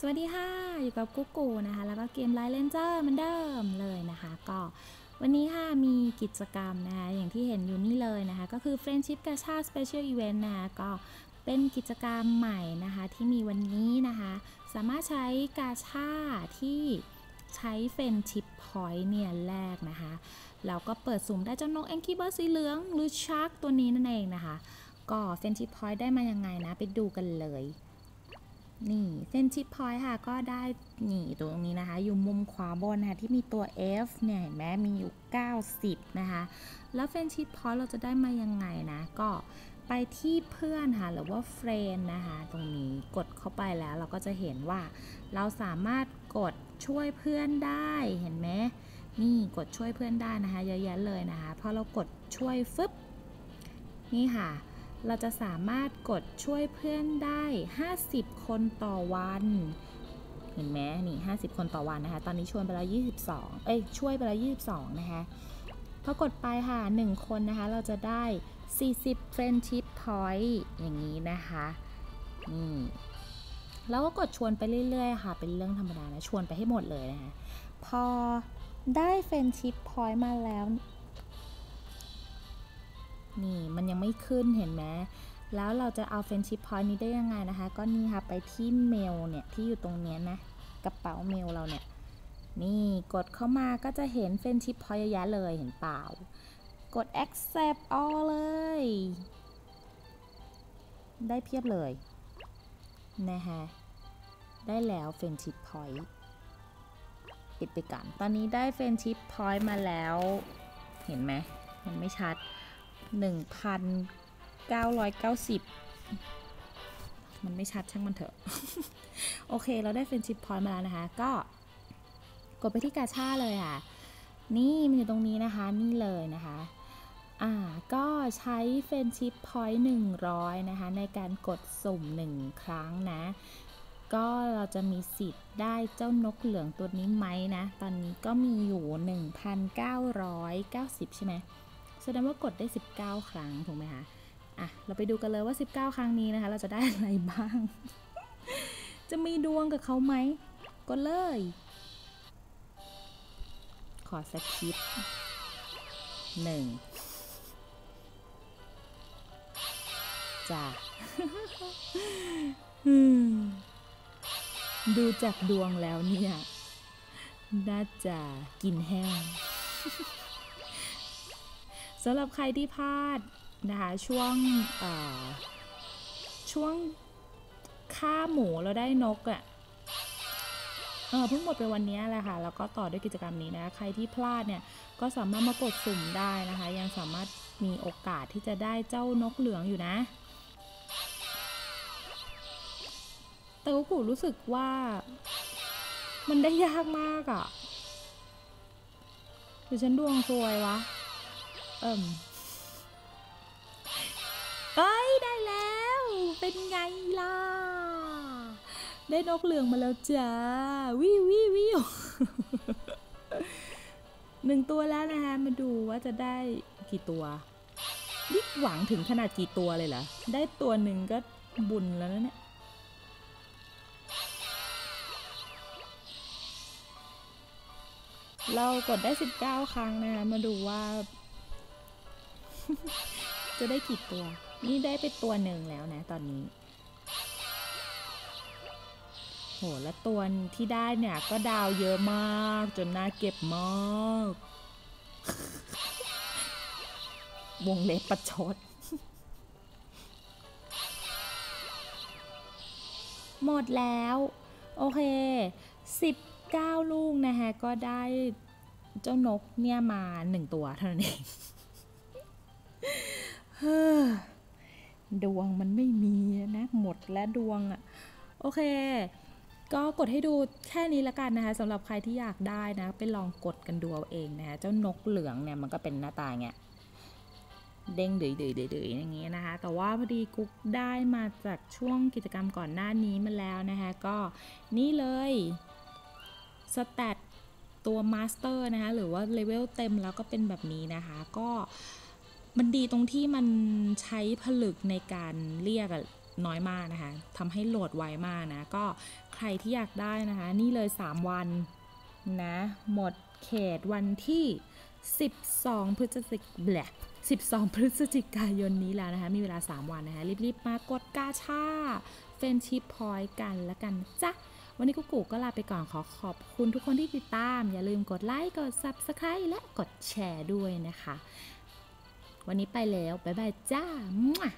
สวัสดีค่ะ อยู่กับกุ๊กกูนะคะ แล้วก็เกมไลท์เลนเจอร์เหมือนเดิมเลยนะคะ ก็วันนี้ค่ะมีกิจกรรมนะคะ อย่างที่เห็นอยู่นี่เลยนะคะ ก็คือ Friendship g a c h a Special Event นะคะก็เป็นกิจกรรมใหม่นะคะ ที่มีวันนี้นะคะ สามารถใช้กาชาที่ใช้ Friendship Point เนี่ยแรกนะคะแล้วก็เปิดสุ่มได้เจ้านกแองกี้เบิร์สีเหลืองหรือชาร์กตัวนี้นั่นเองนะคะ ก็ Friendship Point ได้มายังไงนะ ไปดูกันเลย นี่เฟนชิปพอย์ค่ะก็ได้นี่ตรงนี้นะคะ อยู่มุมขวาบนนะคะที่มีตัว F เนี่ยเห็นไหมมีอยู่ 90 นะคะ แล้วเฟนชิปพอย์เราจะได้มายังไงนะ ก็ไปที่เพื่อนค่ะ หรือว่าเฟรนนะคะ ตรงนี้กดเข้าไปแล้วเราก็จะเห็นว่า เราสามารถกดช่วยเพื่อนได้เห็นไหมนี่กดช่วยเพื่อนได้นะคะเยอะแยะเลยนะคะพอเรากดช่วยฟึบนี่ค่ะ เราจะสามารถกดช่วยเพื่อนได้ 50 คนต่อวัน เห็นไหมนี่ 50 คนต่อวันนะคะ ตอนนี้ชวนไปแล้ว 22 เอ้ย ช่วยไปแล้ว 22 นะคะพอกดไปค่ะ 1 คนนะคะ เราจะได้ 40 friendship point อย่างนี้นะคะ นี่แล้วก็กดชวนไปเรื่อยๆ ค่ะ เป็นเรื่องธรรมดานะ ชวนไปให้หมดเลยนะคะ พอได้ friendship point มาแล้ว นี่มันยังไม่ขึ้นเห็นไหมแล้วเราจะเอาเฟนชิพพอยต์นี้ได้ยังไงนะคะ ก็นี่ค่ะไปที่เมลเนี่ยที่อยู่ตรงเนี้ยนะกระเป๋าเมลเราเนี่ย นี่กดเข้ามาก็จะเห็นเฟนชิพพอยต์เยอะแยะเลยเห็นเปล่า กด accept all เลย ได้เพียบเลยนะคะได้แล้วเฟนชิพพอยต์ปิดไปก่อนตอนนี้ได้เฟนชิพพอยต์มาแล้ว เห็นไหมมันไม่ชัด 1,990 มันไม่ชัดช่างมันเถอะ โอเค เราได้เฟรนชิพพอยต์มาแล้วนะคะ ก็กดไปที่กาชาเลยค่ะ นี่มันอยู่ตรงนี้นะคะ นี่เลยนะคะ อ่า ก็ใช้เฟรนชิพพอยต์100 นะคะ ในการกดสุ่ม 1 ครั้งนะก็เราจะมีสิทธิ์ได้เจ้านกเหลืองตัวนี้ไหมนะ ตอนนี้ก็มีอยู่ 1,990 ใช่ไหม ดงว่ากดได้ 19 ครั้งถูกไหมคะอะเราไปดูกันเลยว่า 19 ครั้งนี้นะคะ เราจะได้อะไรบ้าง จะมีดวงกับเขาไหมกดเลย ขอสคิปหนึ่งจ้ะดูจากดวงแล้วเนี่ย น่าจะกินแห้ง สำหรับใครที่พลาดนะคะช่วงช่วงฆ่าหมูแล้วได้นกอะ่ะเออเพิ่งหมดไปวันนี้แหละค่ะ แล้วก็ต่อด้วยกิจกรรมนี้นะ ใครที่พลาดเนี่ยก็สามารถมากดสุ่มได้นะคะ ยังสามารถมีโอกาสที่จะได้เจ้านกเหลืองอยู่นะ แต่กูกูรู้สึกว่ามันได้ยากมากอะ่ะหรือฉันดวงซวยวะ เอิ่มเอ้ยได้แล้ว เป็นไงล่ะ ได้นกเหลืองมาแล้วจ้า วิววิววิวหนึ่งตัวแล้วนะคะ มาดูว่าจะได้กี่ตัวนี่หวังถึงขนาดกี่ตัวเลยเหรอ ได้ตัวหนึ่งก็บุญแล้วนะเนี่ยเรากดได้ 19 ครั้งนะคะมาดูว่า จะได้กี่ตัว นี่ได้ไปตัวหนึ่งแล้วนะตอนนี้ โห แล้วตัวที่ได้เนี่ยก็ดาวเยอะมาก จนน่าเก็บมาก วงเล็บประชด หมดแล้ว โอเค 19 ลูกนะคะก็ได้เจ้านกเนี่ยมาหนึ่งตัวเท่านั้นเอง ดวงมันไม่มีนะ หมดแล้วดวงอะ่ะ โอเค ก็กดให้ดูแค่นี้ละกันนะคะสำหรับใครที่อยากได้นะ ไปลองกดกันดูเอาเองนะคะเจ้านกเหลืองเนี่ยมันก็เป็นหน้าตาเงี้ยเด้งเดือยเดือยเดือยอย่างเงี้ยนะคะ แต่ว่าพอดีกุ๊กได้มาจากช่วงกิจกรรมก่อนหน้านี้มาแล้วนะคะ ก็นี่เลยสแตทตัวมาสเตอร์นะคะ หรือว่าเลเวลเต็มแล้วก็เป็นแบบนี้นะคะ ก็ มันดีตรงที่มันใช้ผลึกในการเรียกน้อยมากนะคะทำให้โหลดไวมากนะ ก็ใครที่อยากได้นะคะ นี่เลย 3 วันนะ หมดเขตวันที่ 12 พฤศจิกแหละ12 พฤศจิกายนนี้แล้วนะคะ มีเวลา 3 วันนะคะ รีบๆ มากดกาชาเฟนชิพพอยกันล้วกันจ๊ะวันนี้กุ๊กกูก็ลาไปก่อนขอขอบคุณทุกคนที่ติดตาม อย่าลืมกดไลค์ กด Subscribe และกดแชร์ด้วยนะคะ วันนี้ไปแล้ว บ๊ายบายจ้ามั่